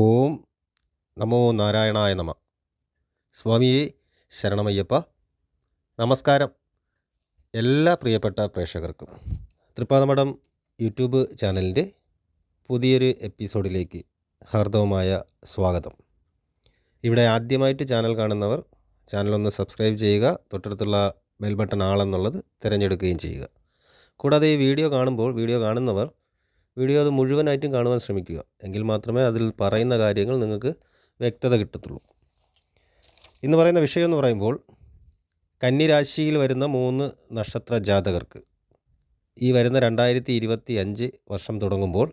ഓം നമോ നാരായണായ നമ. സ്വാമിയെ ശരണമയ്യപ്പ നമസ്കാരം. എല്ലാ പ്രിയപ്പെട്ട പ്രേക്ഷകർക്കും തൃപ്പാദമഠം യൂട്യൂബ് ചാനലിന്റെ പുതിയൊരു എപ്പിസോഡിലേക്ക് ഹാർദവമായ സ്വാഗതം. ഇവിടെ ആദ്യമായിട്ട് ചാനൽ കാണുന്നവർ ചാനലൊന്ന് സബ്സ്ക്രൈബ് ചെയ്യുക തൊട്ടടുത്തുള്ള ബെൽ ബട്ടൺ ആളെന്നുള്ളത് തിരഞ്ഞെടുക്കുകയും ചെയ്യുക. കൂടാതെ ഈ വീഡിയോ കാണുമ്പോൾ വീഡിയോ കാണുന്നവർ വീഡിയോ അത് മുഴുവനായിട്ടും കാണുവാൻ ശ്രമിക്കുക. എങ്കിൽ മാത്രമേ അതിൽ പറയുന്ന കാര്യങ്ങൾ നിങ്ങൾക്ക് വ്യക്തത കിട്ടത്തുള്ളൂ. ഇന്ന് പറയുന്ന വിഷയം എന്ന് പറയുമ്പോൾ കന്നിരാശിയിൽ വരുന്ന മൂന്ന് നക്ഷത്ര ജാതകർക്ക് ഈ വരുന്ന രണ്ടായിരത്തി ഇരുപത്തി അഞ്ച് വർഷം തുടങ്ങുമ്പോൾ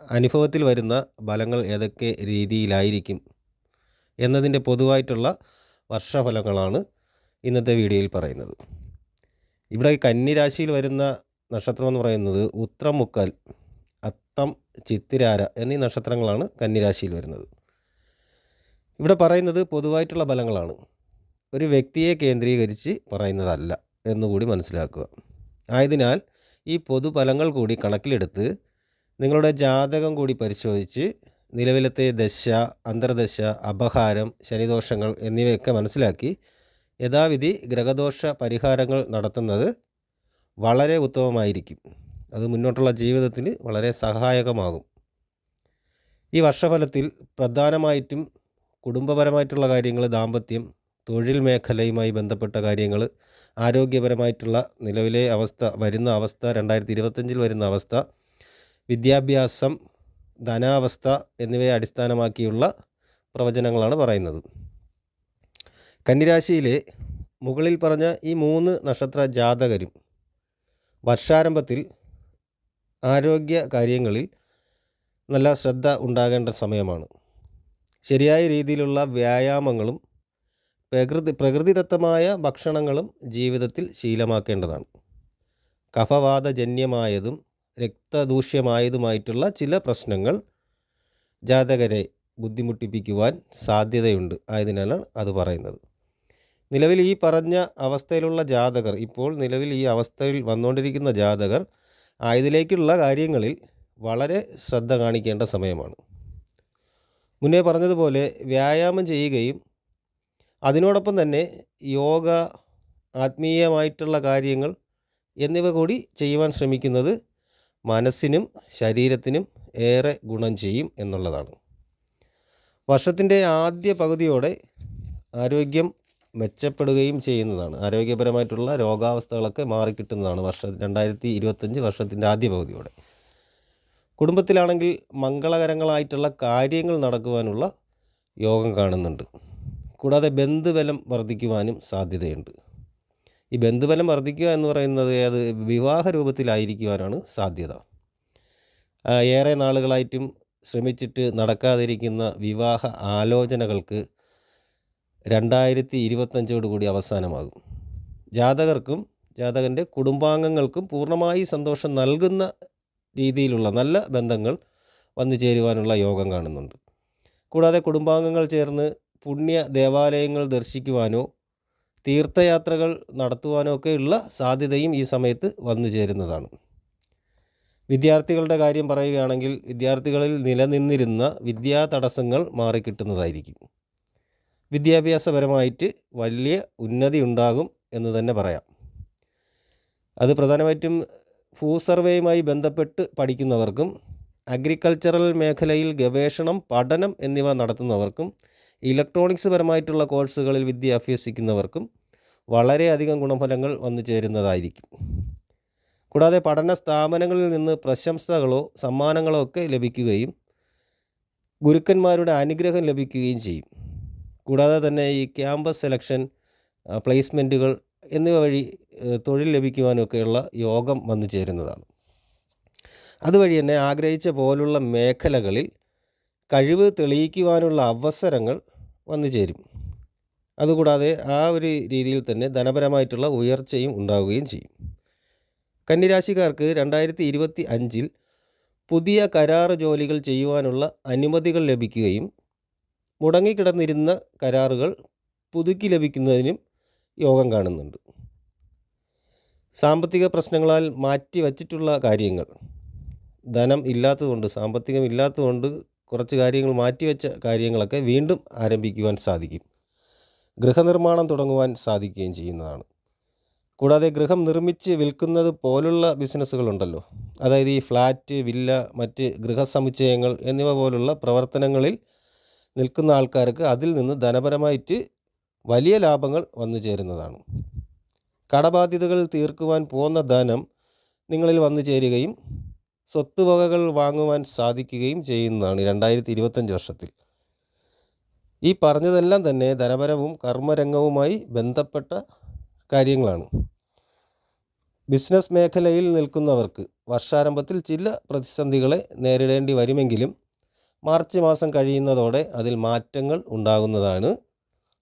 അനുഭവത്തിൽ വരുന്ന ഫലങ്ങൾ ഏതൊക്കെ രീതിയിലായിരിക്കും എന്നതിന്റെ പൊതുവായിട്ടുള്ള വർഷഫലങ്ങളാണ് ഇന്നത്തെ വീഡിയോയിൽ പറയുന്നത്. ഇവിടെ കന്നിരാശിയിൽ വരുന്ന നക്ഷത്രം എന്ന് പറയുന്നത് ഉത്രം മുക്കാൽ ചിത്തിരാര എന്നീ നക്ഷത്രങ്ങളാണ് കന്നിരാശിയിൽ വരുന്നത്. ഇവിടെ പറയുന്നത് പൊതുവായിട്ടുള്ള ഫലങ്ങളാണ്. ഒരു വ്യക്തിയെ കേന്ദ്രീകരിച്ച് പറയുന്നതല്ല എന്നുകൂടി മനസ്സിലാക്കുക. ആയതിനാൽ ഈ പൊതുഫലങ്ങൾ കൂടി കണക്കിലെടുത്ത് നിങ്ങളുടെ ജാതകം കൂടി പരിശോധിച്ച് നിലവിലത്തെ ദശ അന്തർദശ അപഹാരം ശനിദോഷങ്ങൾ എന്നിവയൊക്കെ മനസ്സിലാക്കി യഥാവിധി ഗ്രഹദോഷ പരിഹാരങ്ങൾ നടത്തുന്നത് വളരെ ഉത്തമമായിരിക്കും. അത് മുന്നോട്ടുള്ള ജീവിതത്തിൽ വളരെ സഹായകമാകും. ഈ വർഷഫലത്തിൽ പ്രധാനമായിട്ടും കുടുംബപരമായിട്ടുള്ള കാര്യങ്ങൾ ദാമ്പത്യം തൊഴിൽ മേഖലയുമായി ബന്ധപ്പെട്ട കാര്യങ്ങൾ ആരോഗ്യപരമായിട്ടുള്ള നിലവിലെ അവസ്ഥ വരുന്ന അവസ്ഥ രണ്ടായിരത്തി ഇരുപത്തഞ്ചിൽ വരുന്ന അവസ്ഥ വിദ്യാഭ്യാസം ധനാവസ്ഥ എന്നിവയെ അടിസ്ഥാനമാക്കിയുള്ള പ്രവചനങ്ങളാണ് പറയുന്നത്. കന്നിരാശിയിലെ മുകളിൽ പറഞ്ഞ ഈ മൂന്ന് നക്ഷത്ര ജാതകരും വർഷാരംഭത്തിൽ ആരോഗ്യ കാര്യങ്ങളിൽ നല്ല ശ്രദ്ധ ഉണ്ടാകേണ്ട സമയമാണ്. ശരിയായ രീതിയിലുള്ള വ്യായാമങ്ങളും പ്രകൃതി പ്രകൃതിദത്തമായ ഭക്ഷണങ്ങളും ജീവിതത്തിൽ ശീലമാക്കേണ്ടതാണ്. കഫവാദജന്യമായതും രക്തദൂഷ്യമായതുമായിട്ടുള്ള ചില പ്രശ്നങ്ങൾ ജാതകരെ ബുദ്ധിമുട്ടിപ്പിക്കുവാൻ സാധ്യതയുണ്ട് ആയതിനാലാണ് അത് പറയുന്നത്. നിലവിൽ ഈ പറഞ്ഞ അവസ്ഥയിലുള്ള ജാതകർ ഇപ്പോൾ നിലവിൽ ഈ അവസ്ഥയിൽ വന്നുകൊണ്ടിരിക്കുന്ന ജാതകർ ആയതിലേക്കുള്ള കാര്യങ്ങളിൽ വളരെ ശ്രദ്ധ കാണിക്കേണ്ട സമയമാണ്. മുന്നേ പറഞ്ഞതുപോലെ വ്യായാമം ചെയ്യുകയും അതിനോടൊപ്പം തന്നെ യോഗ ആത്മീയമായിട്ടുള്ള കാര്യങ്ങൾ എന്നിവ കൂടി ചെയ്യുവാൻ ശ്രമിക്കുന്നത് മനസ്സിനും ശരീരത്തിനും ഏറെ ഗുണം ചെയ്യും എന്നുള്ളതാണ്. വർഷത്തിന്റെ ആദ്യ പകുതിയോടെ ആരോഗ്യം മെച്ചപ്പെടുകയും ചെയ്യുന്നതാണ്. ആരോഗ്യപരമായിട്ടുള്ള രോഗാവസ്ഥകളൊക്കെ മാറിക്കിട്ടുന്നതാണ് വർഷ രണ്ടായിരത്തി ഇരുപത്തഞ്ച് വർഷത്തിന്റെ ആദ്യ പകുതിയോടെ. കുടുംബത്തിലാണെങ്കിൽ മംഗളകരങ്ങളായിട്ടുള്ള കാര്യങ്ങൾ നടക്കുവാനുള്ള യോഗം കാണുന്നുണ്ട്. കൂടാതെ ബന്ധുബലം വർദ്ധിക്കുവാനും സാധ്യതയുണ്ട്. ഈ ബന്ധുബലം വർദ്ധിക്കുക എന്ന് പറയുന്നത് അത് വിവാഹ രൂപത്തിലായിരിക്കുവാനാണ് സാധ്യത. ഏറെ നാളുകളായിട്ടും ശ്രമിച്ചിട്ട് നടക്കാതിരിക്കുന്ന വിവാഹ ആലോചനകൾക്ക് രണ്ടായിരത്തി ഇരുപത്തഞ്ചോട് കൂടി അവസാനമാകും. ജാതകർക്കും ജാതകന്റെ കുടുംബാംഗങ്ങൾക്കും പൂർണമായി സന്തോഷം നൽകുന്ന രീതിയിലുള്ള നല്ല ബന്ധങ്ങൾ വന്നു ചേരുവാനുള്ള യോഗം കാണുന്നുണ്ട്. കൂടാതെ കുടുംബാംഗങ്ങൾ ചേർന്ന് പുണ്യ ദേവാലയങ്ങൾ ദർശിക്കുവാനോ തീർത്ഥയാത്രകൾ നടത്തുവാനോ ഒക്കെയുള്ള സാധ്യതയും ഈ സമയത്ത് വന്നു ചേരുന്നതാണ്. വിദ്യാർത്ഥികളുടെ കാര്യം പറയുകയാണെങ്കിൽ വിദ്യാർത്ഥികളിൽ നിലനിന്നിരുന്ന വിദ്യാ തടസ്സങ്ങൾ മാറിക്കിട്ടുന്നതായിരിക്കും. വിദ്യാഭ്യാസപരമായിട്ട് വലിയ ഉന്നതി ഉണ്ടാകും എന്ന് തന്നെ പറയാം. അത് പ്രധാനമായിട്ടും ഭൂ സർവേയുമായി ബന്ധപ്പെട്ട് പഠിക്കുന്നവർക്കും അഗ്രികൾച്ചറൽ മേഖലയിൽ ഗവേഷണം പഠനം എന്നിവ നടത്തുന്നവർക്കും ഇലക്ട്രോണിക്സ് പരമായിട്ടുള്ള കോഴ്സുകളിൽ വിദ്യ അഭ്യസിക്കുന്നവർക്കും വളരെയധികം ഗുണഫലങ്ങൾ വന്നു ചേരുന്നതായിരിക്കും. കൂടാതെ പഠന സ്ഥാപനങ്ങളിൽ നിന്ന് പ്രശംസകളോ സമ്മാനങ്ങളോ ഒക്കെ ലഭിക്കുകയും ഗുരുക്കന്മാരുടെ അനുഗ്രഹം ലഭിക്കുകയും ചെയ്യും. കൂടാതെ തന്നെ ഈ ക്യാമ്പസ് സെലക്ഷൻ പ്ലേസ്മെന്റുകൾ എന്നിവ വഴി തൊഴിൽ ലഭിക്കുവാനൊക്കെയുള്ള യോഗം വന്നു ചേരുന്നതാണ്. അതുവഴി തന്നെ ആഗ്രഹിച്ച പോലുള്ള മേഖലകളിൽ കഴിവ് തെളിയിക്കുവാനുള്ള അവസരങ്ങൾ വന്നു ചേരും. അതുകൂടാതെ ആ ഒരു രീതിയിൽ തന്നെ ധനപരമായിട്ടുള്ള ഉയർച്ചയും ഉണ്ടാവുകയും ചെയ്യും. കന്നിരാശിക്കാർക്ക് രണ്ടായിരത്തി ഇരുപത്തി അഞ്ചിൽ പുതിയ കരാർ ജോലികൾ ചെയ്യുവാനുള്ള അനുമതികൾ ലഭിക്കുകയും മുടങ്ങിക്കിടന്നിരുന്ന കരാറുകൾ പുതുക്കി ലഭിക്കുന്നതിനും യോഗം കാണുന്നുണ്ട്. സാമ്പത്തിക പ്രശ്നങ്ങളാൽ മാറ്റി വച്ചിട്ടുള്ള കാര്യങ്ങൾ. ധനം ഇല്ലാത്തതുകൊണ്ട് സാമ്പത്തികം ഇല്ലാത്തതുകൊണ്ട് കുറച്ച് കാര്യങ്ങൾ മാറ്റിവെച്ച കാര്യങ്ങളൊക്കെ വീണ്ടും ആരംഭിക്കുവാൻ സാധിക്കും. ഗൃഹനിർമ്മാണം തുടങ്ങുവാൻ സാധിക്കുകയും ചെയ്യുന്നതാണ്. കൂടാതെ ഗൃഹം നിർമ്മിച്ച് വിൽക്കുന്നത് പോലുള്ള ബിസിനസ്സുകളുണ്ടല്ലോ. അതായത് ഈ ഫ്ലാറ്റ് വില്ല മറ്റ് ഗൃഹസമുച്ചയങ്ങൾ എന്നിവ പോലുള്ള പ്രവർത്തനങ്ങളിൽ നിൽക്കുന്ന ആൾക്കാർക്ക് അതിൽ നിന്ന് ധനപരമായിട്ട് വലിയ ലാഭങ്ങൾ വന്നു ചേരുന്നതാണ്. കടബാധ്യതകൾ തീർക്കുവാൻ പോകുന്ന ധനം നിങ്ങളിൽ വന്നു ചേരുകയും സ്വത്ത് വകകൾ വാങ്ങുവാൻ സാധിക്കുകയും ചെയ്യുന്നതാണ് രണ്ടായിരത്തി ഇരുപത്തഞ്ച് വർഷത്തിൽ. ഈ പറഞ്ഞതെല്ലാം തന്നെ ധനപരവും കർമ്മരംഗവുമായി ബന്ധപ്പെട്ട കാര്യങ്ങളാണ്. ബിസിനസ് മേഖലയിൽ നിൽക്കുന്നവർക്ക് വർഷാരംഭത്തിൽ ചില പ്രതിസന്ധികളെ നേരിടേണ്ടി വരുമെങ്കിലും മാർച്ച് മാസം കഴിയുന്നതോടെ അതിൽ മാറ്റങ്ങൾ ഉണ്ടാകുന്നതാണ്.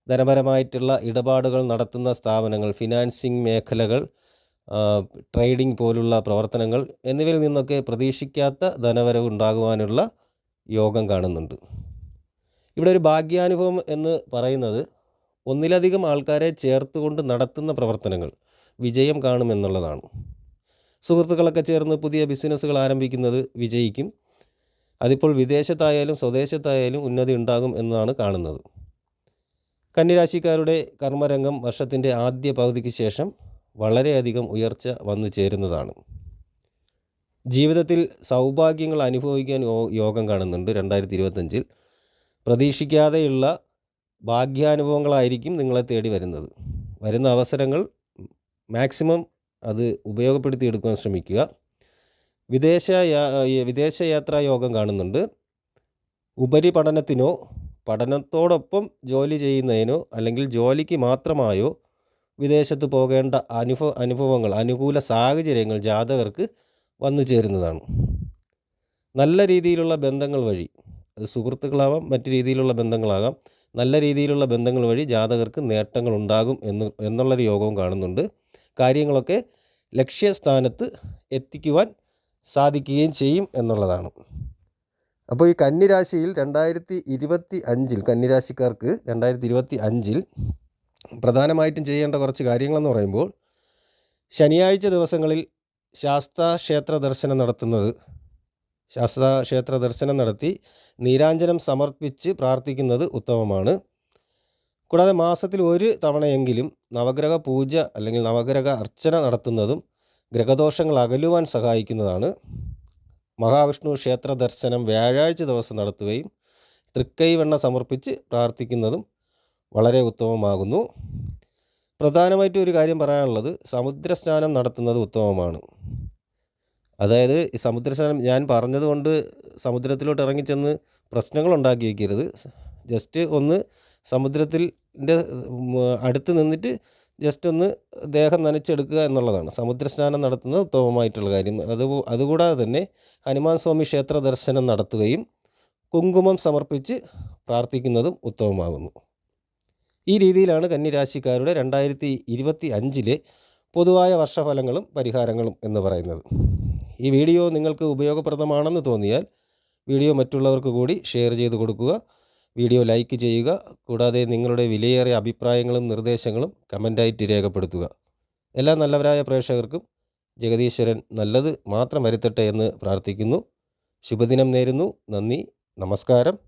ധനപരമായിട്ടുള്ള ഇടപാടുകൾ നടത്തുന്ന സ്ഥാപനങ്ങൾ ഫിനാൻസിങ് മേഖലകൾ ട്രേഡിംഗ് പോലുള്ള പ്രവർത്തനങ്ങൾ എന്നിവയിൽ നിന്നൊക്കെ പ്രതീക്ഷിക്കാത്ത ധനവരവ് ഉണ്ടാകുവാനുള്ള യോഗം കാണുന്നുണ്ട്. ഇവിടെ ഒരു ഭാഗ്യാനുഭവം എന്ന് പറയുന്നത് ഒന്നിലധികം ആൾക്കാരെ ചേർത്തുകൊണ്ട് നടത്തുന്ന പ്രവർത്തനങ്ങൾ വിജയം കാണുമെന്നുള്ളതാണ്. സുഹൃത്തുക്കളൊക്കെ ചേർന്ന് പുതിയ ബിസിനസ്സുകൾ ആരംഭിക്കുന്നത് വിജയിക്കും. അതിപ്പോൾ വിദേശത്തായാലും സ്വദേശത്തായാലും ഉന്നതി ഉണ്ടാകും എന്നാണ് കാണുന്നത്. കന്നിരാശിക്കാരുടെ കർമ്മരംഗം വർഷത്തിന്റെ ആദ്യ പകുതിക്ക് ശേഷം വളരെയധികം ഉയർച്ച വന്നു ചേരുന്നതാണ്. ജീവിതത്തിൽ സൗഭാഗ്യങ്ങൾ അനുഭവിക്കാൻ യോഗം കാണുന്നുണ്ട് രണ്ടായിരത്തി ഇരുപത്തഞ്ചിൽ പ്രതീക്ഷിക്കാതെയുള്ള ഭാഗ്യാനുഭവങ്ങളായിരിക്കും നിങ്ങളെ തേടി വരുന്നത്. വരുന്ന അവസരങ്ങൾ മാക്സിമം അത് ഉപയോഗപ്പെടുത്തിയെടുക്കാൻ ശ്രമിക്കുക. വിദേശ വിദേശയാത്രാ യോഗം കാണുന്നുണ്ട്. ഉപരിപഠനത്തിനോ പഠനത്തോടൊപ്പം ജോലി ചെയ്യുന്നതിനോ അല്ലെങ്കിൽ ജോലിക്ക് മാത്രമായോ വിദേശത്ത് പോകേണ്ട അനുഭവ അനുഭവങ്ങൾ അനുകൂല സാഹചര്യങ്ങൾ ജാതകർക്ക് വന്നു ചേരുന്നതാണ്. നല്ല രീതിയിലുള്ള ബന്ധങ്ങൾ വഴി അത് സുഹൃത്തുക്കളാവാം മറ്റു രീതിയിലുള്ള ബന്ധങ്ങളാകാം നല്ല രീതിയിലുള്ള ബന്ധങ്ങൾ വഴി ജാതകർക്ക് നേട്ടങ്ങൾ ഉണ്ടാകും എന്ന് എന്നുള്ളൊരു യോഗവും കാണുന്നുണ്ട്. കാര്യങ്ങളൊക്കെ ലക്ഷ്യസ്ഥാനത്ത് എത്തിക്കുവാൻ സാധിക്കുകയും ചെയ്യും എന്നുള്ളതാണ്. അപ്പോൾ ഈ കന്നിരാശിയിൽ രണ്ടായിരത്തി ഇരുപത്തി അഞ്ചിൽ കന്നിരാശിക്കാർക്ക് രണ്ടായിരത്തി ഇരുപത്തി അഞ്ചിൽ പ്രധാനമായിട്ടും ചെയ്യേണ്ട കുറച്ച് കാര്യങ്ങളെന്ന് പറയുമ്പോൾ ശനിയാഴ്ച ദിവസങ്ങളിൽ ശാസ്താക്ഷേത്ര ദർശനം നടത്തുന്നത് ശാസ്താക്ഷേത്ര ദർശനം നടത്തി നീരാഞ്ജനം സമർപ്പിച്ച് പ്രാർത്ഥിക്കുന്നത് ഉത്തമമാണ്. കൂടാതെ മാസത്തിൽ ഒരു തവണയെങ്കിലും നവഗ്രഹ പൂജ അല്ലെങ്കിൽ നവഗ്രഹ അർച്ചന നടത്തുന്നതും ഗ്രഹദോഷങ്ങൾ അകലുവാൻ സഹായിക്കുന്നതാണ്. മഹാവിഷ്ണു ക്ഷേത്ര ദർശനം വ്യാഴാഴ്ച ദിവസം നടത്തുകയും തൃക്കൈവെണ്ണ സമർപ്പിച്ച് പ്രാർത്ഥിക്കുന്നതും വളരെ ഉത്തമമാകുന്നു. പ്രധാനമായിട്ടും ഒരു കാര്യം പറയാനുള്ളത് സമുദ്ര സ്നാനം നടത്തുന്നത് ഉത്തമമാണ്. അതായത് ഈ സമുദ്ര സ്നാനം ഞാൻ പറഞ്ഞതുകൊണ്ട് സമുദ്രത്തിലോട്ട് ഇറങ്ങിച്ചെന്ന് പ്രശ്നങ്ങൾ ഉണ്ടാക്കി വയ്ക്കരുത് ജസ്റ്റ് ഒന്ന് സമുദ്രത്തിന്റെ അടുത്ത് നിന്നിട്ട് ജസ്റ്റ് ഒന്ന് ദേഹം നനച്ചെടുക്കുക എന്നുള്ളതാണ്. സമുദ്ര സ്നാനം നടത്തുന്നത് ഉത്തമമായിട്ടുള്ള കാര്യം. അത് അതുകൂടാതെ തന്നെ ഹനുമാൻ സ്വാമി ക്ഷേത്ര ദർശനം നടത്തുകയും കുങ്കുമം സമർപ്പിച്ച് പ്രാർത്ഥിക്കുന്നതും ഉത്തമമാകുന്നു. ഈ രീതിയിലാണ് കന്നിരാശിക്കാരുടെ രണ്ടായിരത്തി ഇരുപത്തി അഞ്ചിലെ പൊതുവായ വർഷഫലങ്ങളും പരിഹാരങ്ങളും എന്ന് പറയുന്നത്. ഈ വീഡിയോ നിങ്ങൾക്ക് ഉപയോഗപ്രദമാണെന്ന് തോന്നിയാൽ വീഡിയോ മറ്റുള്ളവർക്ക് കൂടി ഷെയർ ചെയ്ത് കൊടുക്കുക. വീഡിയോ ലൈക്ക് ചെയ്യുക. കൂടാതെ നിങ്ങളുടെ വിലയേറിയ അഭിപ്രായങ്ങളും നിർദ്ദേശങ്ങളും കമന്റായിട്ട് രേഖപ്പെടുത്തുക. എല്ലാ നല്ലവരായ പ്രേക്ഷകർക്കും ജഗദീശ്വരൻ നല്ലത് മാത്രം വരുത്തട്ടെ എന്ന് പ്രാർത്ഥിക്കുന്നു. ശുഭദിനം നേരുന്നു. നന്ദി. നമസ്കാരം.